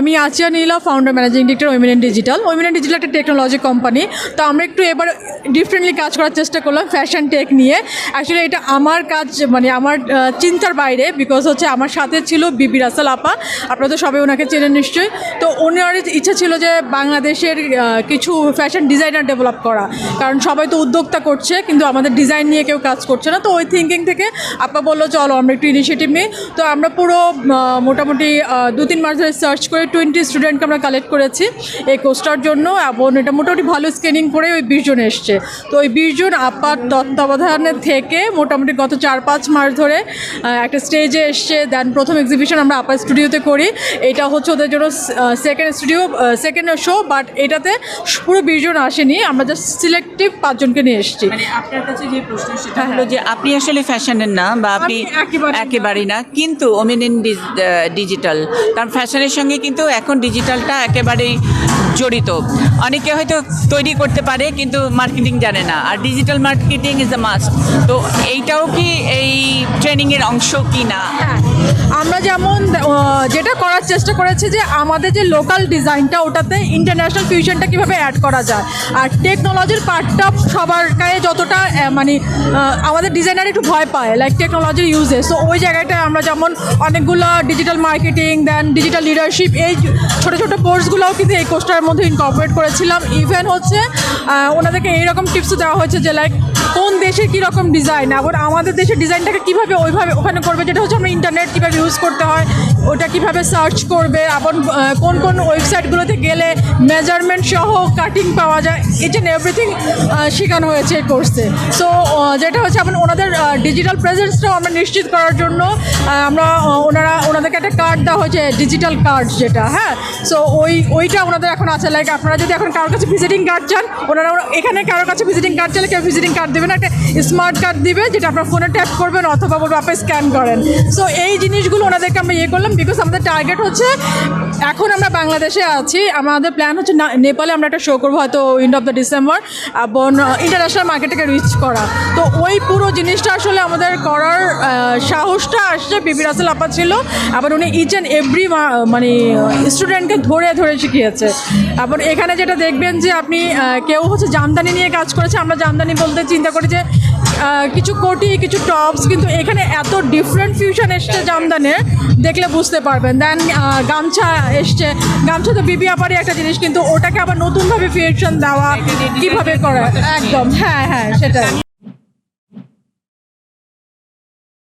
আমি Achiya Nila founder managing director women digital women digital একটা technology company তো আমরা একটু এবার ডিফারেন্টলি কাজ করার চেষ্টা করলাম ফ্যাশন টেক নিয়ে। অ্যাকচুয়ালি এটা আমার কাজ মানে আমার চিন্তার বাইরে বিকজ হচ্ছে আমার সাথে ছিল বিবি রাসাল আপা। আপনারা তো সবাই ওনাকে চেনেন নিশ্চয়ই। তো ওনার ইচ্ছা ছিল যে বাংলাদেশের কিছু ফ্যাশন ডিজাইনার ডেভেলপ করা। কারণ সবাই তো উদ্যোক্তা করছে, কিন্তু আমাদের ডিজাইন নিয়ে কেউ কাজ করছে না। তো ওই থিঙ্কিং থেকে আপা বলল, চলো আমরা একটু ইনিশিয়েটিভ নিই। তো আমরা পুরো মোটামুটি দু তিন মাস ধরে সার্চ করে টোয়েন্টি স্টুডেন্টকে আমরা কালেক্ট করেছি এই কোর্সটার জন্য এবং এটা মোটামুটি ভালো স্ক্যানিং করে ওই বিশ জন এসছে। তো ওই বিশ জন আপার তত্ত্বাবধানে থেকে মোটামুটি গত চার পাঁচ মাস ধরে একটা স্টেজে এসছে। দেন প্রথম এক্সিবিশন আমরা আপার স্টুডিওতে করি। এটা হচ্ছে ওদের জন্য second studio second show but এটাতে পুরো বিশ জন আসেনি। আমরা জাস্ট সিলেক্টিভ পাঁচজনকে নিয়ে এসেছি। মানে আপনার কাছে যে প্রশ্ন সেটা হ্যাঁ, হলো যে আপনি আসলে ফ্যাশনের না বা আপনি আমি একেবারেই না। একেবারেই না কিন্তু ওমেন ইন ডিজিটাল কারণ ফ্যাশনের সঙ্গে কিন্তু এখন ডিজিটালটা একেবারেই জড়িত। অনেকে হয়তো তৈরি করতে পারে কিন্তু মার্কেটিং জানে না। আর digital marketing is the must তো এইটাও কি এই ট্রেনিংয়ের অংশ কি না? হ্যাঁ, আমরা যেমন যেটা করার চেষ্টা করেছি যে আমাদের যে লোকাল ডিজাইনটা ওটাতে ইন্টারন্যাশনাল ফিউশনটা কীভাবে অ্যাড করা যায়। আর টেকনোলজির পার্টটা সবার গায়ে যতটা মানে আমাদের ডিজাইনার একটু ভয় পায় লাইক টেকনোলজির ইউজে সো ওই জায়গাটায় আমরা যেমন অনেকগুলো digital marketing then digital leadership এই ছোটো ছোটো কোর্সগুলোও কিন্তু এই কোর্সটার মধ্যে ইনকর্পোরেট করেছিলাম। ইভেন হচ্ছে ওনাদেরকে এইরকম টিপসও দেওয়া হয়েছে যে লাইক কোন দেশের কীরকম ডিজাইন আবার আমাদের দেশের ডিজাইনটাকে কীভাবে ওইভাবে ওখানে করবে? যেটা হচ্ছে আমরা ইন্টারনেট কীভাবে ইউজ করতে হয় ওটা কীভাবে সার্চ করবে আহ, কোন কোন ওয়েবসাইটগুলোতে গেলে মেজারমেন্ট সহ কাটিং পাওয়া যায় ইচ অ্যান্ড এভরিথিং শেখানো হয়েছে এই কোর্সে সো যেটা হচ্ছে আমরা ওনাদের ডিজিটাল প্রেজেন্সটাও আমরা নিশ্চিত করার জন্য আমরা ওনারা ওনাদেরকে একটা কার্ড দেওয়া হয়েছে ডিজিটাল কার্ড যেটা হ্যাঁ? সো ওই ওইটা ওনাদের এখন আছে লাইক আপনারা যদি এখন কারোর কাছে ভিজিটিং কার্ড চান ওনারা এখানে কারোর কাছে ভিজিটিং কার্ড চাইলে কেউ ভিজিটিং কার্ড দেবেন একটা স্মার্ট কার্ড দিবে যেটা আপনার ফোনে ট্যাপ করবেন অথবা বলব আপনি স্ক্যান করেন। সো এই জিনিসগুলো ওনাদেরকে আমরা ইয়ে করলাম বিকজ আমাদের টার্গেট হচ্ছে এখন আমরা বাংলাদেশে আছি। আমাদের প্ল্যান হচ্ছে নেপালে আমরা একটা শো করব হয়তো এন্ড অফ দ্য ডিসেম্বর এবং ইন্টারন্যাশনাল মার্কেটকে রিচ করা। তো ওই পুরো জিনিসটা আসলে আমাদের করার সাহসটা আসছে। বিবি রাসেল আপা ছিল, আবার উনি ইচ অ্যান্ড এভরি মানে স্টুডেন্টকে ধরে ধরে শিখিয়েছে। আবার এখানে যেটা দেখবেন যে আপনি কেউ হচ্ছে জামদানি নিয়ে কাজ করেছে, আমরা জামদানি বলতে চিন্তা করি যে কিছু কোটি কিছু টপস কিন্তু এখানে এত ডিফারেন্ট ফিউশন এসছে জামদানে দেখলে বুঝতে পারবেন। দেন গামছা এসছে। গামছা তো বিবি আপারই একটা জিনিস কিন্তু ওটাকে আবার নতুনভাবে ফিউশন দেওয়া কীভাবে করা? একদম। হ্যাঁ হ্যাঁ সেটাই।